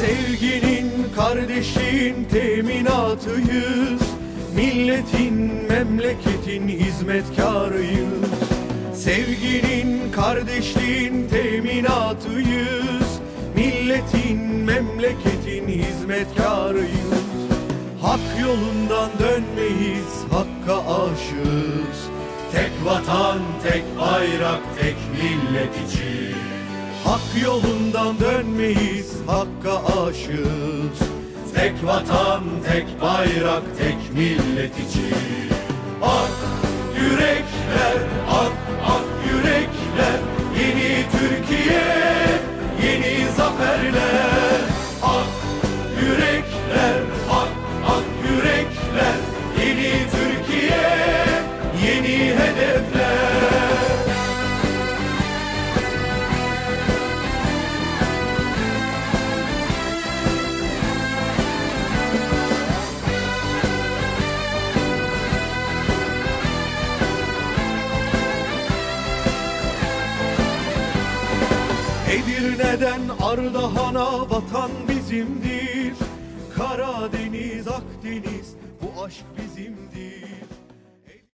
Sevginin, kardeşin teminatıyız. Milletin, memleketin hizmetkarıyız. Sevginin, kardeşliğin teminatıyız. Milletin, memleketin hizmetkarıyız. Hak yolundan dönmeyiz, hakka aşığız. Tek vatan, tek bayrak, tek millet için Hak yolundan dönmeyiz, hakka aşığız. Tek vatan, tek bayrak, tek millet için. Ak yürekler, Edirne'den Ardahan'a vatan bizimdir? Karadeniz, Akdeniz bu aşk bizimdir